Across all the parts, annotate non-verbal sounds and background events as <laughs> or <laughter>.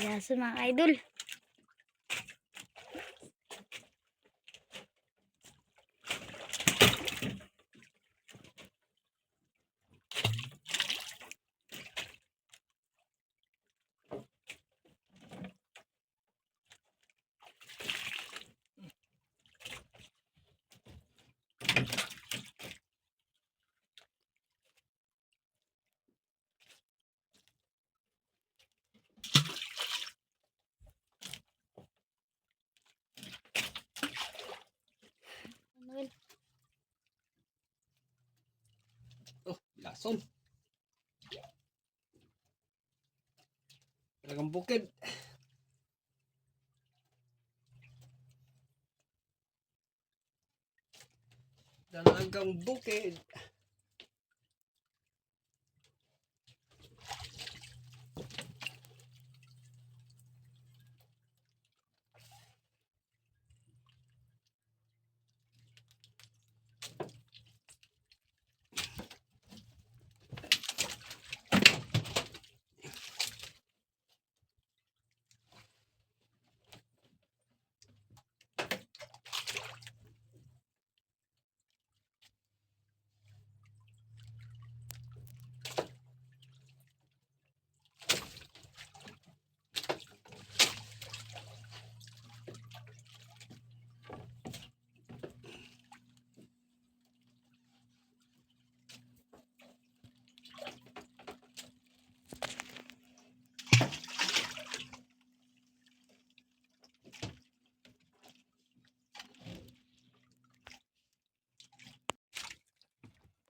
Bilaso mga idol. Oh, lason. Talagang bukid. Talagang bukid.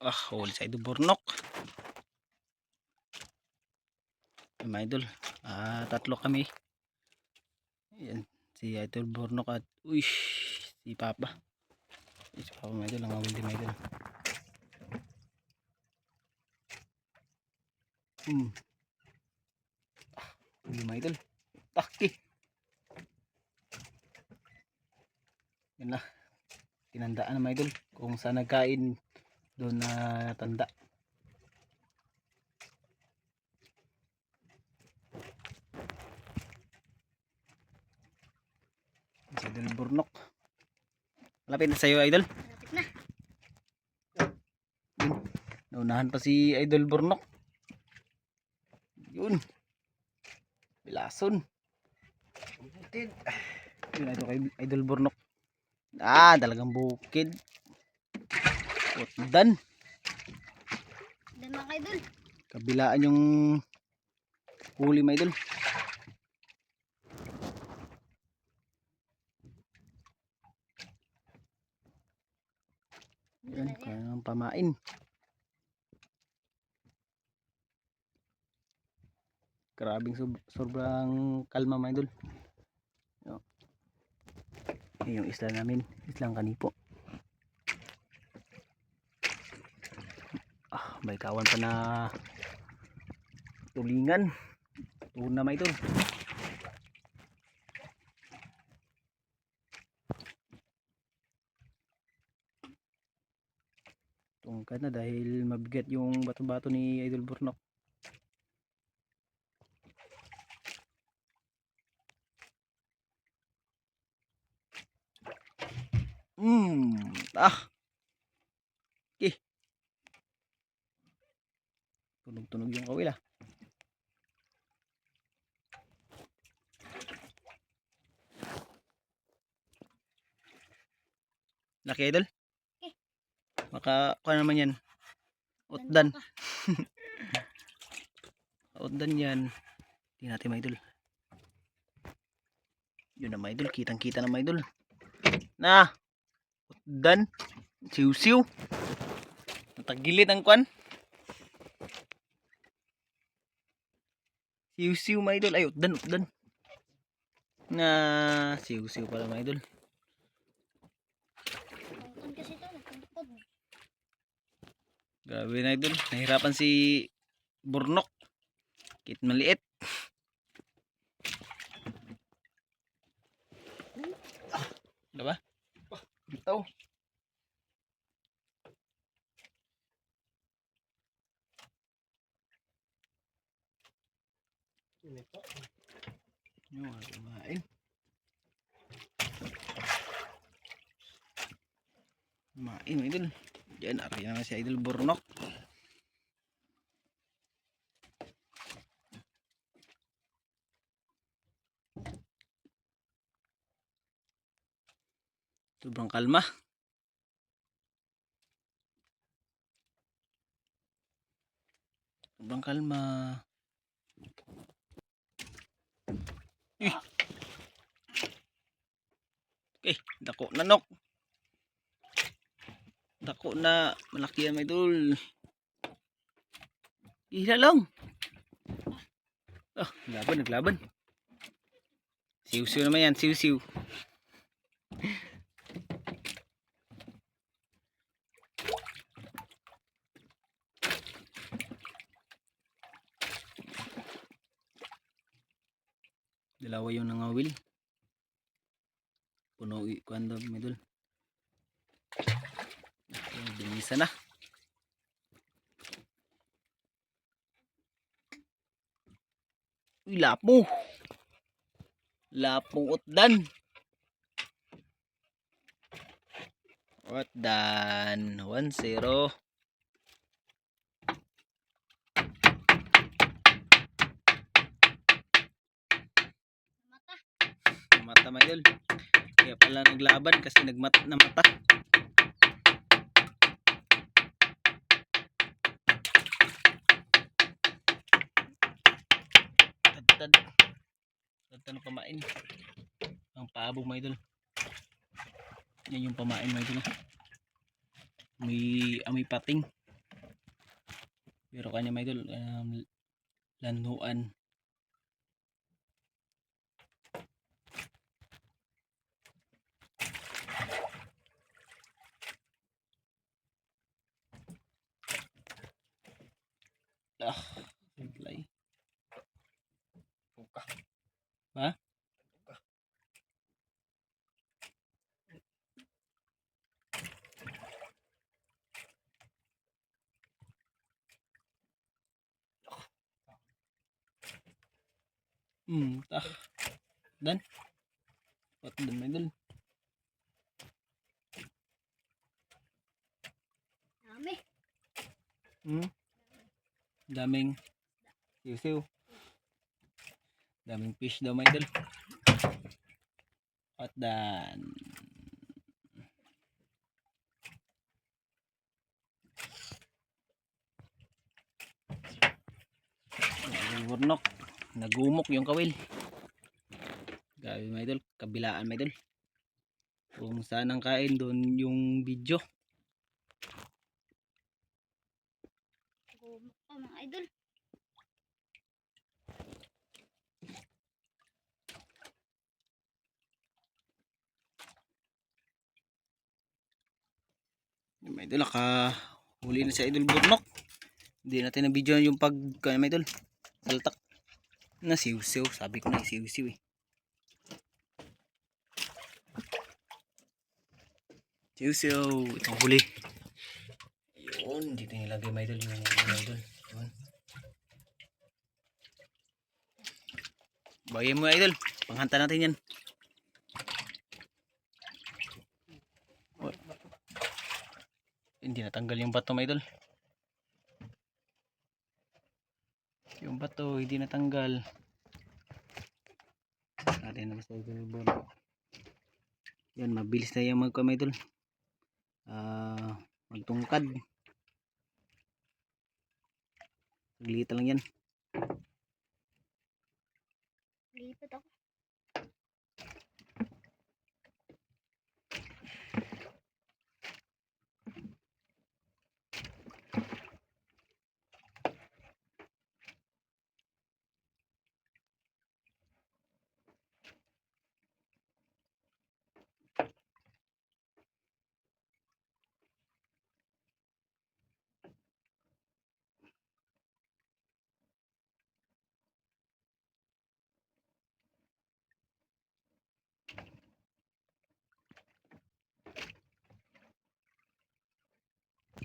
Ah, huli sa idol burnok. Ay, Mga idol, ah, tatlo kami. Yan, si idol burnok at uy, si Papa. Si Papa mga idol, ang huli mga idol. Hmm. Ah, huli mga idol. Taki. Yan na. Tinandaan na mga idol kung saan nagkain doon na tanda. Si Idol Burnok. Malapit na sa'yo, Idol. Malapit na. Yun. Naunahan pa si Idol Burnok. Yun. Bilason. Bukid. Yun, ito kay Idol Burnok. Ah, talagang bukid. Utdan. Dan mga idol. Kabilaan yung huli, mga idol. Yan, kaya ng pamain. Grabing sob- sobrang kalma mga idol. Yan yung isla namin, islang kanipo. May kawan pa na tulingan. Tuna mga idol. Tungkad na dahil mabigat yung bato-bato ni Idol Burnok. Hmm, ah. Tunog-tunog yung kawil ah. Laki idol? Eh. Maka, kuha naman yan. Utdan. <laughs> Utdan yan. Hindi natin mga idol. Yun na mga idol. Kitang kita na mga idol. Na! Utdan. Siw-siw. Natagilid ang kwan. Siw-siw mga idol. Ay, utdan, utdan. Na, siw-siw pala mga idol. Grabe na idol. Nahirapan si Burnok. Kit maliit. Diba? Bitaw. Yun ito. Yung mga kumain. Kumain, mga idol. Diyan, ari na si Idol Burnok. Sobrang kalma. Sobrang kalma. Eh. Okay, dako na nok. Dako na malaki yan idol. Ihila lang. Oh, laban, naglaban. Siw-siw naman yan, siw-siw. Dalawa yung nangawil. Puno i- kuando medul. Binisa na. Uy, lapo. Lapong utdan. Utdan. 1-0. Mata. Mata mga idol. Kaya pala naglaban kasi nagmat na mata. Tad-tad. Tad-tad na pamain. Ang paabog mga idol. Yan yung pamain mga idol. oh. May amoy pating. Pero kanya mga idol, um, lanuan. Ah, Hmm, tah. Dan. What may dun? Dami. Hmm. Daming siw-siw. Daming fish daw dun. What dan? Burnok. Nagumok yung kawil. Grabe may idol. Kabilaan may idol. Kung saan ang kain doon yung video. Gumok pa mga idol. Yung mga idol, naka huli na si Idol Burnok. Hindi natin na video yung pag, kaya mga idol, saltak. Na siw-siw, sabi ko na siw-siw eh. Siw-siw, itong huli. Yun, dito nilagay mga idol yung mga idol. Yun. Bagay mo idol, panghanta natin yan. Hindi natanggal yung bato mga idol. Bato hindi natanggal. Natin na idol bono. Yan mabilis na yung mga idol. Ah, magtungkad. Saglita lang yan. Lipat ako.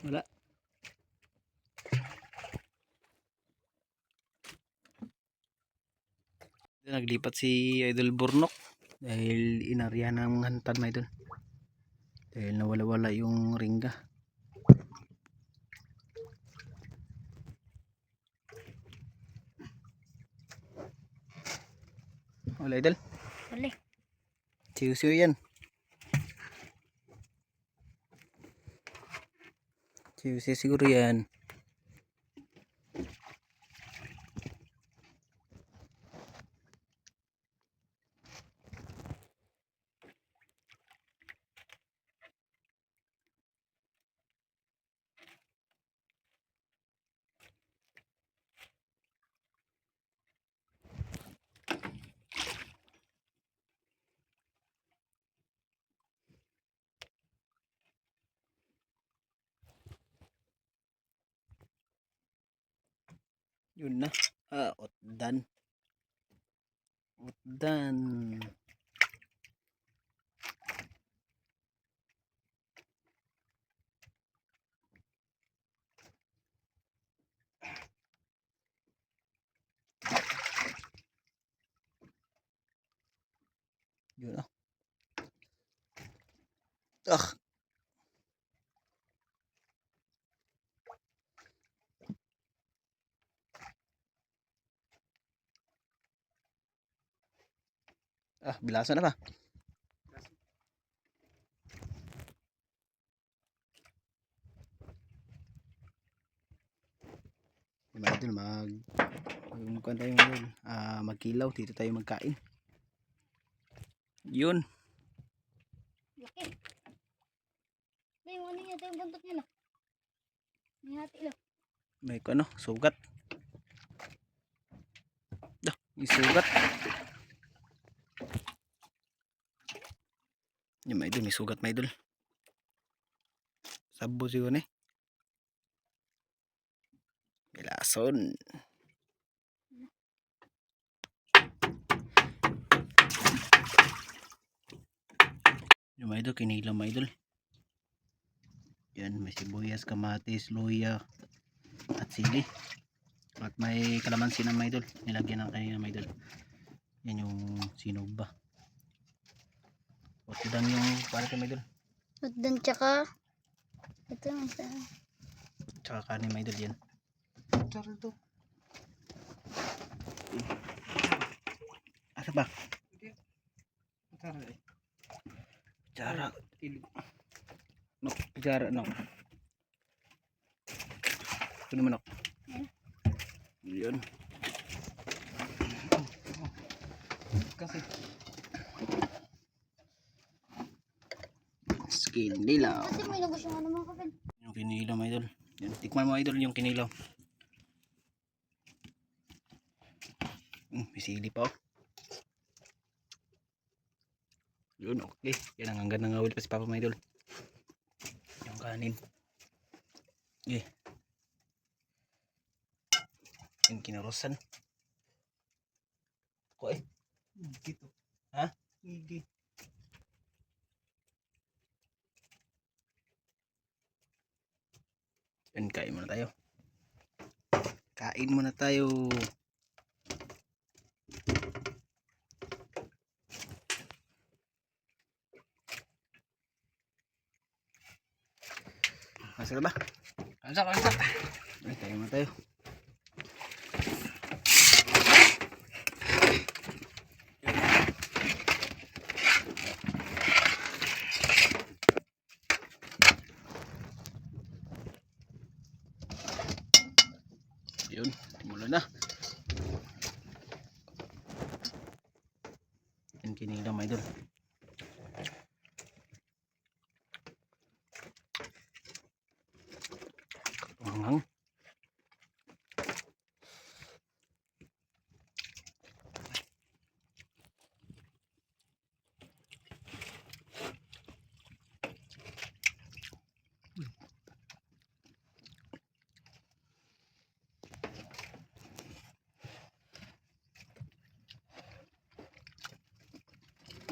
Wala. Naglipat si Idol Burnok dahil inarya ng hantad mga idol. Dahil nawala-wala yung ringga. Wala idol. Huli. Siyo-siyo yan. Siyo-siyo siguro yan. Yun na. Ah, otdan. Otdan. Yun na. Ah. Ah, bilasa na ba? Mga idol, mag magkuhan tayo idol. Ah, magkilaw, dito tayo magkain. Yun. Laki. Yung ano niya, yung buntot niya lang. May hati lang. May ko ano, sugat. Dah, may Yung may idol, may sugat may idol. Sabo siguro ni. Milason. Yung mga idol, kinilam mga idol. Yan, may sibuyas, kamatis, luya, at sili. At may kalamansi na mga idol. Nilagyan ng kanina mga idol. Yan yung sinuba. At dan yung para kay. At dun tsaka, ito yung isa. Tsaka kanin mga idol yan. Tara to. Asa ba? Tara eh. Tsara. Ilog. No, tsara no. Ito naman ako. Yan. Kasi. Skin dilaw. Kasi may nabos yung ano mga kapit. Yung kinilaw mga idol. Yan. Tikman mo idol yung kinilaw. Mm, may sili pa oh. Yun, okay. Yan ang hanggang nangawil pa si Papa mga idol. Yung kanin. Eh. Yung kinarosan. Ako eh. Dito. Ha? Hindi. Yan, kain muna tayo. Kain muna tayo. Masarap ba? Kansa, kansa. Ay, tayo muna tayo. Yun, mula na. Yan kinila mga idol. Panghang.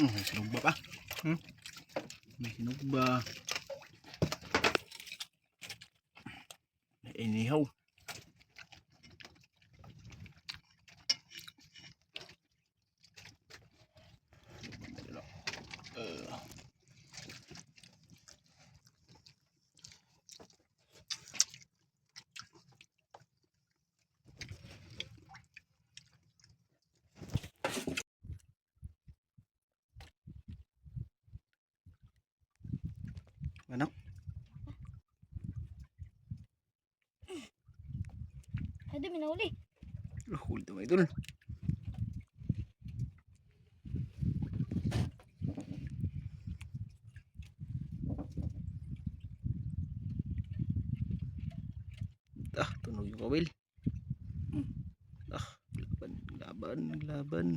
May sinugba pa. Hmm? May sinugba. May inihaw. Uh. Ano? Ado, minahuli. Huli to mga idol. Ah, tunog yung kawil. Ah, laban, laban, laban.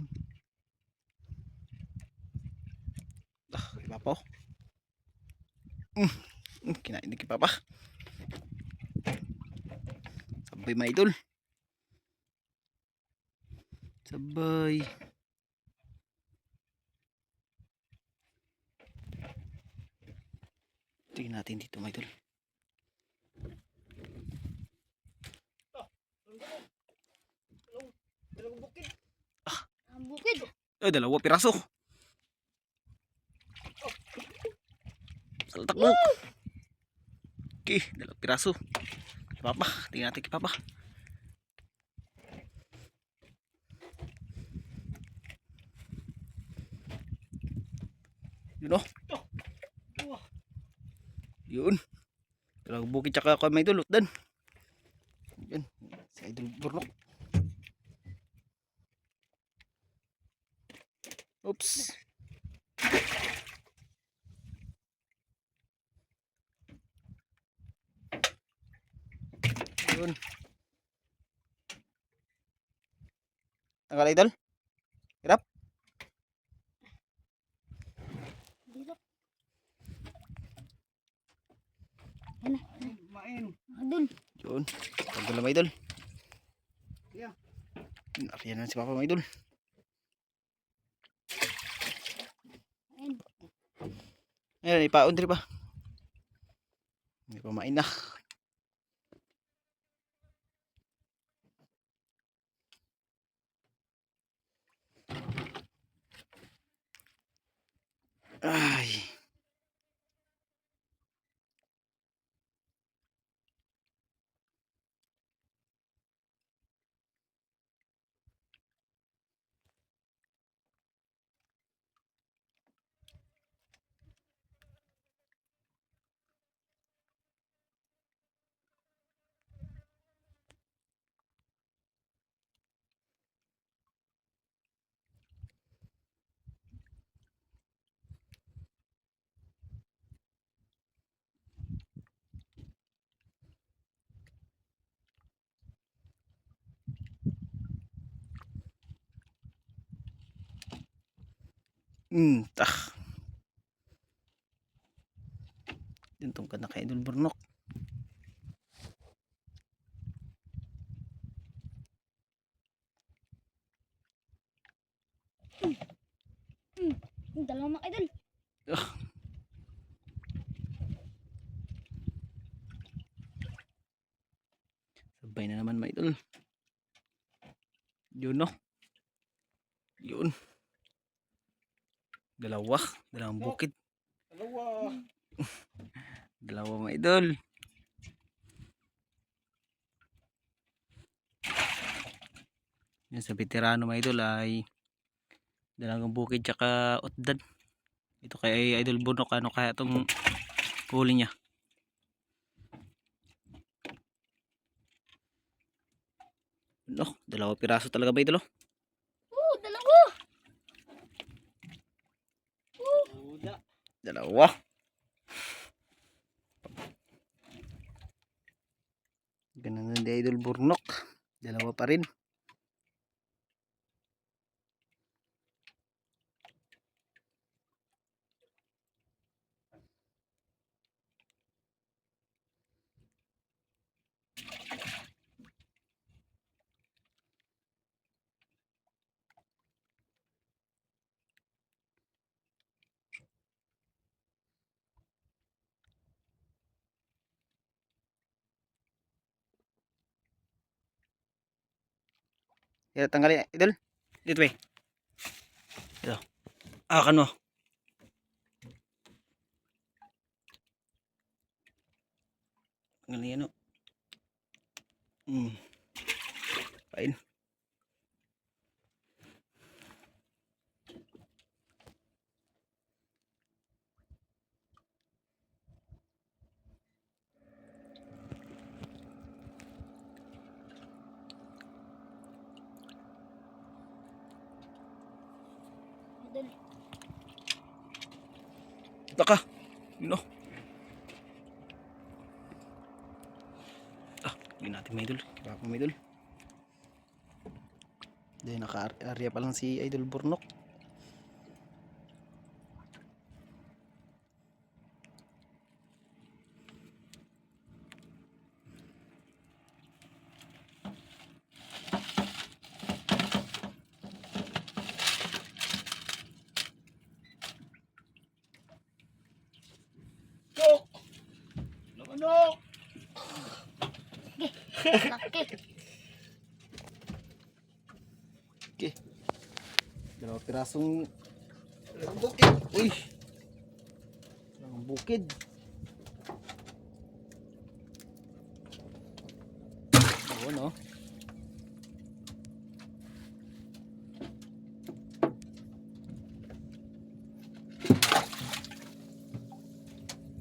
Ah, iba pa oh. Ni Kipapa. Sabay mga idol. Sabay. Tingnan natin dito mga idol. Ang bukid. Ay, dalawa piraso. Saltak mo. Okay, dalawa piraso. Papa, tingnan natin kay Papa. Yun oh. Yun. Dalawang bukid tsaka ako may dulot dan. Yan, si Idol Burnok. Oops. Yun. Tanggal idol? Dito. Main. Adol. Yun. Tanggal na idol. Yeah. Nariyan na si Papa mga idol. Ayun. Ayan, ipaon diri ba? Hindi pa main Ay. Hmm, tah. Dintong ka na kay Idol Burnok. Yung dalawang mga idol. Sabay na naman mga idol. Yun no. Yun. Dalawa. Dalawang bukid. Dalawa. <laughs> Dalawa mga idol. Yan sa veterano mga idol ay dalawang bukid tsaka utdan. Ito kay Idol Bunok ano kaya itong huli niya. No, dalawa piraso talaga ba idol? oh? Oo, dalawa. Uda. Dalawa. Ganun na di Idol Burnok. Dalawa pa rin. Dito tanggalin, idol. Dito ba? Dito. Ah, kano. Tanggalin yan o. Hmm. Taka. Yun o. Ah, yun natin may idol. Kaya pa may idol. Dahil naka-area pa lang si Idol Burnok. Lamanok! Laki. Okay. Dalawang pirasong dalawang bukid. Uy! Dalawang bukid. Oo, no?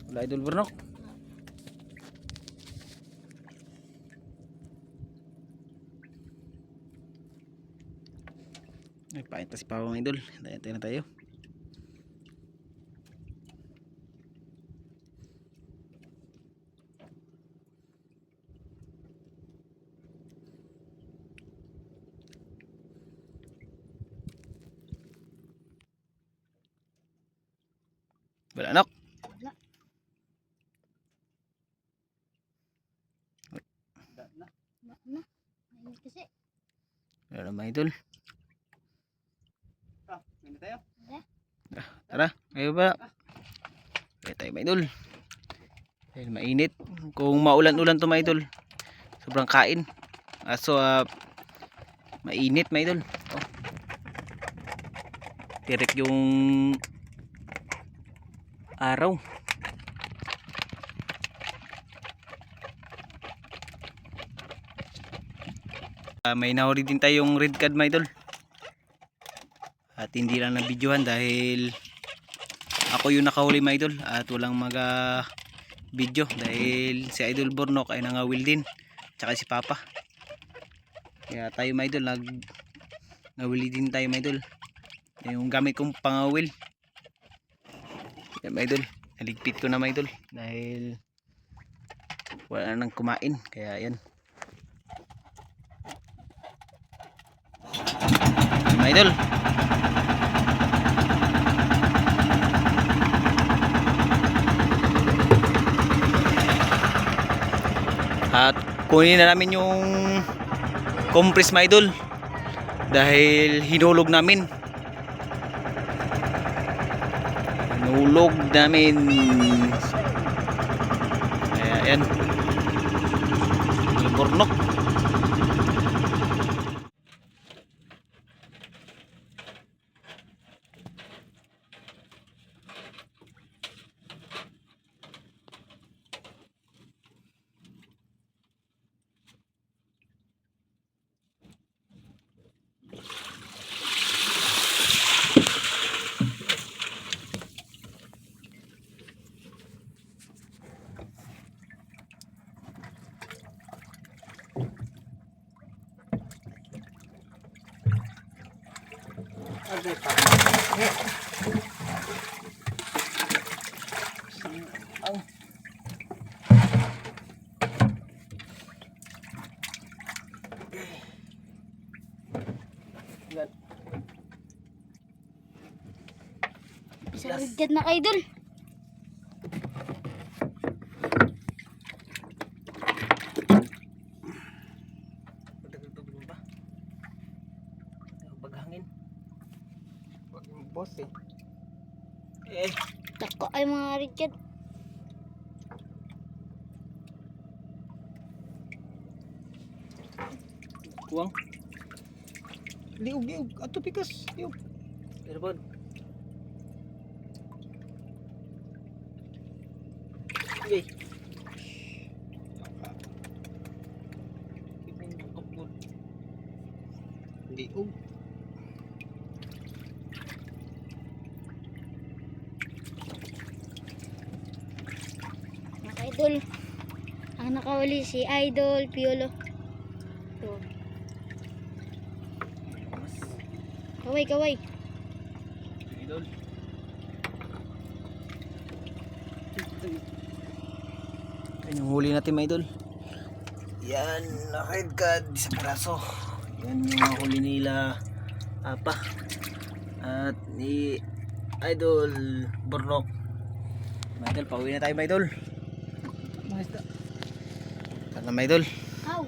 Wala idol burnok. Si Pawang Idol. Hintay na tayo. Wala anak. Wala. Da na. Ma na. Ayun kasi. Wala naman idol. Ah, hindi tayo. Tara, kayo ba? Kaya tayo mga idol. Dahil mainit. Kung maulan-ulan to mga idol. Sobrang kain. Ah, mainit mga idol. Oh. Tirik yung araw. Ah, may nahuli din tayong red card mga idol. At hindi lang na videohan dahil ako yung nakahuli mga idol at walang maga video dahil si Idol Bornok ay nangawil din tsaka si Papa. Kaya tayo mga idol nag nawili din tayo mga idol. Yung gamit kong pangawil. Kaya mga idol, naligpit ko na mga idol dahil wala nang kumain kaya yan. Mga idol, At kunin na namin yung compress mga idol. Dahil hinulog namin. Hinulog namin. Kaya yan. Burnok. Agay pa. Ang Yan. Isa Yes. na kay idol. Pagdagdag mo ba? Paghangin. Wag yung boss eh. Eh, Tako ay mga rigad. kuwang. Liog, liog. Ato pikas. Liog. Earbud. Okay. Liog. Mga idol. Ang nakawali si Idol Piolo. Ito. Kaway, kaway. Idol. Yan yung huli natin mga idol. Yan, naka-headcad sa braso. Yan yung mga huli nila Apa. At ni Idol Bornok. Mga idol, pauwi na tayo idol. Mga isda. Mga idol. Ow!